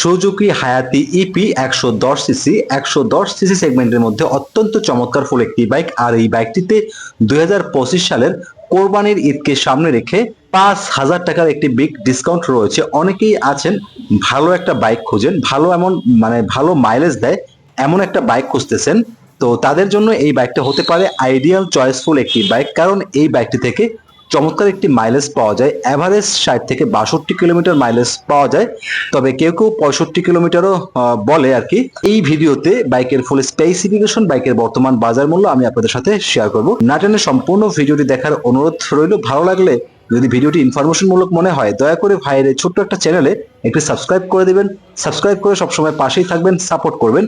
Suzuki হায়াতি E P একশো দশ সিসি একশো দশ সিসি সেগমেন্টের মধ্যে অত্যন্ত চমৎকার ফুল একটি বাইক আর এই বাইকটিতে দু হাজার পঁচিশ সালের কোরবানির ঈদকে সামনে রেখে পাঁচ হাজার টাকার একটি বিগ ডিসকাউন্ট রয়েছে। অনেকেই আছেন, ভালো একটা বাইক খুঁজেন, ভালো এমন মানে ভালো মাইলেজ দেয়, এমন একটা বাইক খুঁজতেছেন। তো তাদের জন্য এই বাইকটা হতে পারে আইডিয়াল চয়েসফুল একটি বাইক কারণ এই বাইকটি থেকে চমৎকার একটি মাইলেজ পাওয়া যায়। অ্যাভারেজ ষাট থেকে বাষট্টি কিলোমিটার মাইলেজ পাওয়া যায়। তবে কেউ কেউ পঁয়ষট্টি কিলোমিটারও বলে আর কি। এই ভিডিওতে বাইকের ফুল স্পেসিফিকেশন বাইকের বর্তমান বাজার মূল্য আমি আপনাদের সাথে শেয়ার করব। নাটেনের সম্পূর্ণ ভিডিওটি দেখার অনুরোধ রইল। ভালো লাগলে যদি ভিডিওটি ইনফরমেশন মূলক মনে হয়, দয়া করে ভাইয়ের ছোট্ট একটা চ্যানেলে একটু সাবস্ক্রাইব করে দিবেন। সাবস্ক্রাইব করে সবসময় পাশেই থাকবেন সাপোর্ট করবেন।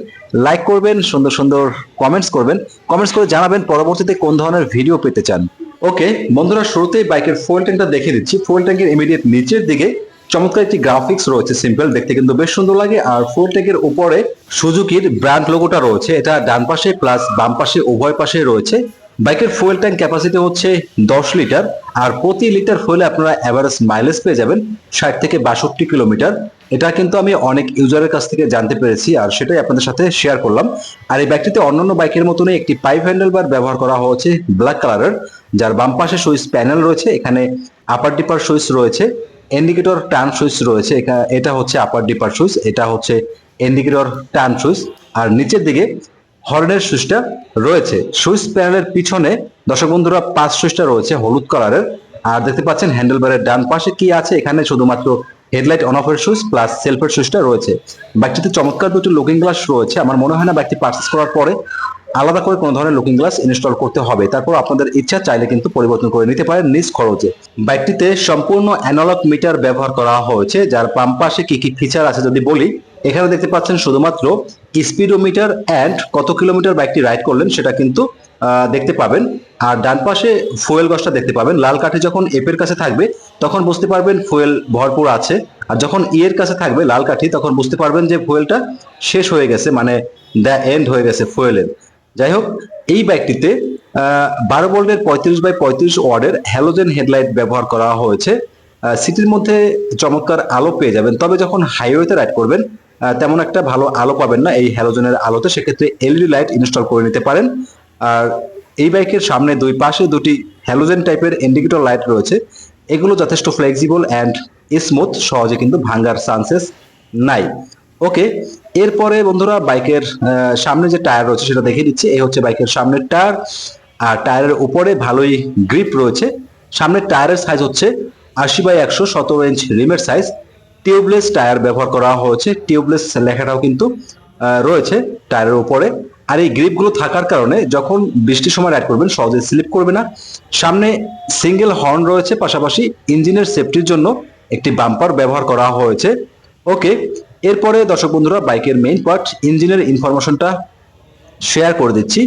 লাইক করবেন, সুন্দর সুন্দর কমেন্টস করবেন। কমেন্টস করে জানাবেন পরবর্তীতে কোন ধরনের ভিডিও পেতে চান। ওকে বন্ধুরা, শুরুতেই বাইকের ফুয়েল ট্যাঙ্কটা দেখে দিচ্ছি। ফুয়েল ট্যাঙ্কের ইমিডিয়েট নিচের দিকে চমৎকার একটি গ্রাফিক্স রয়েছে সিম্পল দেখতে কিন্তু বেশ সুন্দর লাগে। আর ফুয়েল ট্যাঙ্কের উপরে সুজুকির ব্র্যান্ড লোগোটা রয়েছে। এটা ডান পাশে প্লাস বাম পাশে উভয় পাশে রয়েছে। বাইকের ফুয়েল ট্যাঙ্ক ক্যাপাসিটি হচ্ছে দশ লিটার আর প্রতি লিটার ফুয়েলে আপনারা অ্যাভারেজ মাইলেজ পেয়ে যাবেন ষাট থেকে বাষট্টি কিলোমিটার এটা কিন্তু আমি অনেক ইউজারের কাছ থেকে জানতে পেরেছি আর সেটাই আপনাদের সাথে শেয়ার করলাম। আর এই বাইকটিতে অন্যান্য বাইকের মতনই একটি পাইপ হ্যান্ডেল বার ব্যবহার করা হয়েছে ব্ল্যাক কালারের যার বাম পাশে সুইচ প্যানেল রয়েছে, এখানে আপার ডিপার সুইচ রয়েছে ইন্ডিকেটর টার্ন সুইচ রয়েছে এটা হচ্ছে আপার ডিপার সুইচ, এটা হচ্ছে ইন্ডিকেটর টার্ন সুইচ, আর নিচের দিকে হর্নের সুইচটা রয়েছে। সুইচ প্যানেলের পিছনে, দর্শক বন্ধুরা, পাঁচ সুইচটা রয়েছে, হলুদ কালারের আর দেখতে পাচ্ছেন হ্যান্ডেল বারের ডান পাশে কি আছে, এখানে শুধুমাত্র হেডলাইট অন অফের সুইচ প্লাস সেলফের সুইচটা রয়েছে। বাইকটিতে চমৎকার দুটি লুকিং গ্লাস রয়েছে। আমার মনে হয় না বাইকটি পার্চেস করার পরে আলাদা করে কোনো ধরনের লুকিং গ্লাস ইনস্টল করতে হবে। তারপর আপনাদের ইচ্ছা চাইলে কিন্তু পরিবর্তন করে নিতে পারেন নিজ খরচে। বাইকটিতে সম্পূর্ণ অ্যানালগ মিটার ব্যবহার করা হয়েছে, যার বাম পাশে কি কি ফিচার আছে যদি বলি, এখানে দেখতে পাচ্ছেন শুধুমাত্র স্পিডোমিটার অ্যান্ড কত কিলোমিটার বাইকটি রাইড করলেন সেটা কিন্তু দেখতে পাবেন। আর ডান পাশে ফুয়েল গসটা দেখতে পাবেন। লাল কাঠি যখন এপের কাছে থাকবে, তখন বুঝতে পারবেন ফুয়েল ভরপুর আছে। আর যখন ইয়ের কাছে থাকবে, লাল কাঠি, তখন বুঝতে পারবেন যে ফুয়েলটা শেষ হয়ে গেছে মানে দ্য এন্ড হয়ে গেছে ফুয়েলের। যাই হোক, এই ব্যাগটিতে বারো ভোল্টের পঁয়ত্রিশ বাই পঁয়ত্রিশ ওয়ার্ডের হ্যালোজেন হেডলাইট ব্যবহার করা হয়েছে। সিটির মধ্যে চমৎকার আলো পেয়ে যাবেন। তবে যখন হাইওয়েতে রাইড করবেন তেমন একটা ভালো আলো পাবেন না এই হ্যালোজেনের আলোতে। সেক্ষেত্রে এলইডি লাইট ইনস্টল করে নিতে পারেন। আর এই বাইকের সামনে দুই পাশে দুটি হ্যালোজেন টাইপের ইন্ডিকেটর লাইট রয়েছে। এগুলো যথেষ্ট ফ্লেক্সিবল অ্যান্ড স্মুথ সহজে কিন্তু ভাঙ্গার চান্সেস নাই। ওকে এরপরে বন্ধুরা বাইকের সামনে যে টায়ার রয়েছে সেটা দেখে দিচ্ছি। এই হচ্ছে বাইকের সামনের টায়ার আর টায়ারের উপরে ভালোই গ্রিপ রয়েছে। সামনের টায়ারের সাইজ হচ্ছে আশি বাই একশো সতেরো ইঞ্চ রিমের সাইজ টিউবলেস টায়ার ব্যবহার করা হয়েছে। টিউবলেস লেখাটাও কিন্তু রয়েছে টায়ারের উপরে। আর এই গ্রিপগুলো থাকার কারণে যখন বৃষ্টির সময় রাইড করবেন, সহজে স্লিপ করবে না। সামনে সিঙ্গেল হর্ন রয়েছে, পাশাপাশি ইঞ্জিনের সেফটির জন্য একটি বাম্পার ব্যবহার করা হয়েছে। ওকে এরপরে দর্শক বন্ধুরা বাইকের মেইন পার্ট ইঞ্জিনের ইনফরমেশনটা শেয়ার করে দিচ্ছি।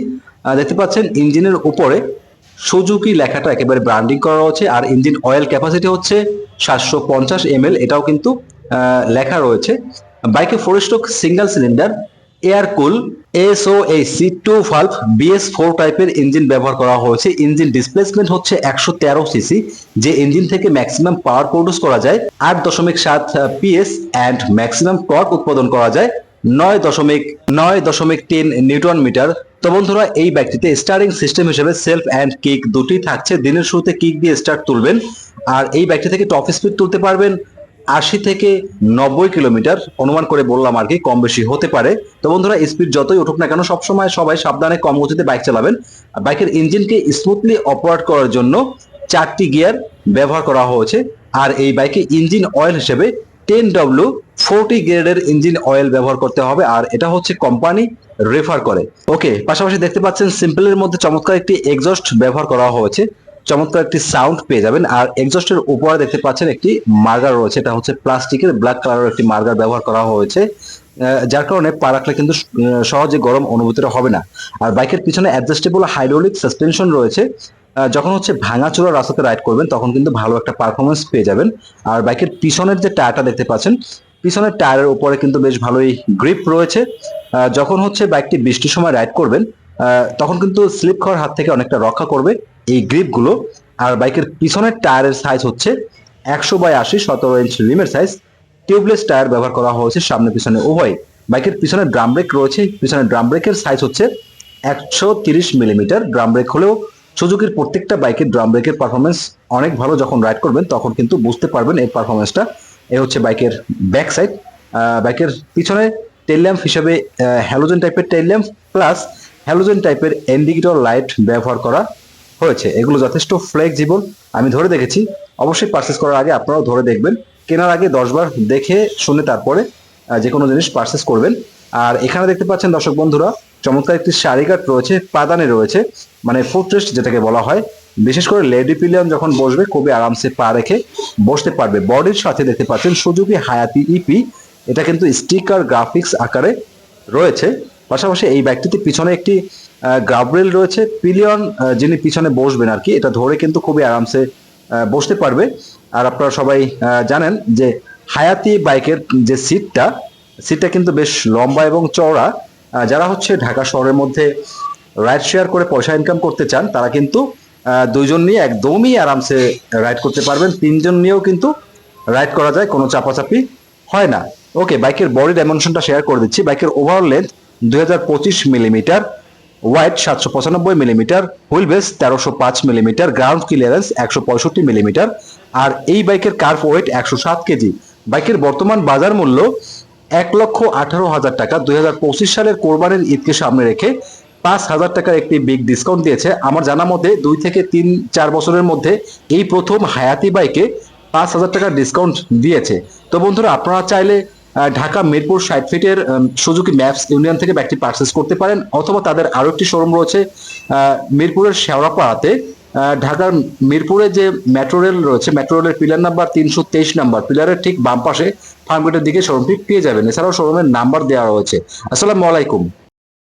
দেখতে পাচ্ছেন ইঞ্জিনের উপরে সুজুকি লেখাটা একেবারে ব্র্যান্ডিং করা রয়েছে আর ইঞ্জিন অয়েল ক্যাপাসিটি হচ্ছে সাতশো পঞ্চাশ এম এটাও কিন্তু লেখা রয়েছে। বাইকে four stroke single cylinder air cool SO H C two valve BS four টাইপের ইঞ্জিন ব্যবহার করা হয়েছে। ইঞ্জিন ডিসপ্লেসমেন্ট হচ্ছে একশো তেরো সিসি যে ইঞ্জিন থেকে ম্যাক্সিমাম পাওয়ার প্রডিউস করা যায় আট দশমিক সাত পিএস অ্যান্ড ম্যাক্সিমাম টর্ক উৎপাদন করা যায় নয় দশমিক নয় দশমিক তিন নিউটন মিটার। তো বন্ধুরা, এই বাইকটিতে স্টারিং সিস্টেম হিসেবে সেলফ অ্যান্ড কিক দুটি থাকছে। দিনের শুরুতে কিক দিয়ে স্টার্ট তুলবেন, আর এই বাইকটি থেকে টপ স্পিড তুলতে পারবেন। আশি থেকে নব্বই কিলোমিটার অনুমান করে বললাম আর কি, কম বেশি হতে পারে। তো বন্ধুরা স্পিড যতই উঠুক না কেন, সবসময় সবাই সাবধানে, কম গতিতে বাইক চালাবেন। বাইকের ইঞ্জিনকে স্মুথলি অপারেট করার জন্য চারটি গিয়ার ব্যবহার করা হয়েছে। আর এই বাইকে ইঞ্জিন অয়েল হিসেবে টেন ডব্লিউ ফোরটি গ্রেডের ইঞ্জিন অয়েল ব্যবহার করতে হবে। আর এটা হচ্ছে কোম্পানি রেফার করে। ওকে পাশাপাশি দেখতে পাচ্ছেন সিম্পলের মধ্যে চমৎকার একটি এক্সস্ট ব্যবহার করা হয়েছে। চমৎকার একটি সাউন্ড পেয়ে যাবেন। আর এক্সস্টের উপরে দেখতে পাচ্ছেন একটি মার্গার রয়েছে। এটা হচ্ছে প্লাস্টিকের ব্ল্যাক কালারের একটি মার্গার ব্যবহার করা হয়েছে। যার কারণে পা রাখলে কিন্তু সহজে গরম অনুভূতিটা হবে না। আর বাইকের পিছনে অ্যাডজাস্টেবল হাইড্রোলিক সাসপেনশন রয়েছে। যখন হচ্ছে ভাঙাচোরা রাস্তাতে রাইড করবেন, তখন কিন্তু ভালো একটা পারফরমেন্স পেয়ে যাবেন। আর বাইকের পিছনের যে টায়ারটা দেখতে পাচ্ছেন, পিছনের টায়ারের উপরে কিন্তু বেশ ভালোই গ্রিপ রয়েছে। যখন হচ্ছে বাইকটি বৃষ্টির সময় রাইড করবেন তখন কিন্তু স্লিপ খাওয়ার হাত থেকে অনেকটা রক্ষা করবে। এই গ্রিপগুলো আর বাইকের পিছনের টায়ারের সাইজ হচ্ছে একশো বাই আশি সতেরো ইঞ্চ রিমের সাইজ টিউবলেস টায়ার ব্যবহার করা হয়েছে সামনে পিছনে। উভয় বাইকের পিছনে ড্রাম ব্রেক রয়েছে। পিছনে ড্রাম ব্রেকের সাইজ হচ্ছে একশো তিরিশ মিলিমিটার ড্রাম ব্রেক হলেও সুজুকির প্রত্যেকটা বাইকের ড্রাম ব্রেকের পারফরমেন্স অনেক ভালো। যখন রাইড করবেন তখন কিন্তু বুঝতে পারবেন এই পারফরমেন্সটা এ হচ্ছে বাইকের ব্যাক সাইড বাইকের পিছনে টেল ল্যাম্প হিসেবে হ্যালোজেন টাইপের টেল ল্যাম্প প্লাস হ্যালোজেন টাইপের ইন্ডিকেটর লাইট ব্যবহার করা। হয়েছে। এগুলো যথেষ্ট ফ্লেক্সিবল আমি ধরে দেখেছি। অবশ্যই পারচেস করার আগে আপনারাও ধরে দেখবেন। কেনার আগে দশবার দেখে শুনে তারপরে যে কোনো জিনিস পারচেস করবেন। আর এখানে দেখতে পাচ্ছেন দর্শক বন্ধুরা, চমৎকার একটি শাড়ি কাট রয়েছে, পাদানে রয়েছে মানে ফুটরেস্ট যেটাকে বলা হয়। বিশেষ করে লেডি পিলিয়ন যখন বসবে, খুবই আরামসে পা রেখে বসতে পারবে। বডির সাথে দেখতে পাচ্ছেন সুজুকি হায়াতি ইপি এটা কিন্তু স্টিকার গ্রাফিক্স আকারে রয়েছে। পাশাপাশি এই ব্যাগটিতে পিছনে একটি গ্রাবরেল রয়েছে পিলিয়ন যিনি পিছনে বসবেন আর কি, এটা ধরে কিন্তু খুবই আরামসে বসতে পারবে। আর আপনারা সবাই জানেন যে হায়াতি বাইকের যে সিটটা সিটটা কিন্তু বেশ লম্বা এবং চওড়া। যারা হচ্ছে ঢাকা শহরের মধ্যে রাইড শেয়ার করে পয়সা ইনকাম করতে চান, তারা কিন্তু দুইজন নিয়ে একদমই আরামসে রাইড করতে পারবেন। তিনজন নিয়েও কিন্তু রাইড করা যায়, কোনো চাপাচাপি হয় না। ওকে বাইকের বডি ডাইমেনশনটা শেয়ার করে দিচ্ছি। বাইকের ওভারঅল লেন্থ দুই হাজার পঁচিশ মিলিমিটার ওয়াইড সাতশো পঁচানব্বই মিলিমিটার হুইল বেস তেরোশো পাঁচ মিলিমিটার গ্রাউন্ড ক্লিয়ারেন্স একশো পঁয়ষট্টি মিলিমিটার আর এই বাইকের কার্ভ ওয়েট একশো সাত কেজি। বাইকের বর্তমান বাজার মূল্য এক লক্ষ আঠারো হাজার টাকা। দুই হাজার পঁচিশ সালের কোরবানির ঈদকে সামনে রেখে পাঁচ হাজার টাকার একটি বিগ ডিসকাউন্ট দিয়েছে। আমার জানা মতে দুই থেকে তিন, চার বছরের মধ্যে এই প্রথম হায়াতি বাইকে পাঁচ হাজার টাকার ডিসকাউন্ট দিয়েছে। তো বন্ধুরা, আপনারা চাইলে ঢাকা মিরপুর ষাট ফিটের সুজুকি ম্যাপস ইউনিয়ন থেকে ব্যাগটি পার্সেস করতে পারেন, অথবা তাদের আরও একটি শোরুম রয়েছে মিরপুরের শেওড়াপাড়াতে। ঢাকার মিরপুরে যে মেট্রো রেল রয়েছে মেট্রো রেলের পিলার নাম্বার তিনশো তেইশ নাম্বার পিলারের ঠিক বাম পাশে ফার্মগেটের দিকে শোরুমটি পেয়ে যাবেন। এছাড়াও শোরুমের নাম্বার দেওয়া রয়েছে। আসসালামু আলাইকুম।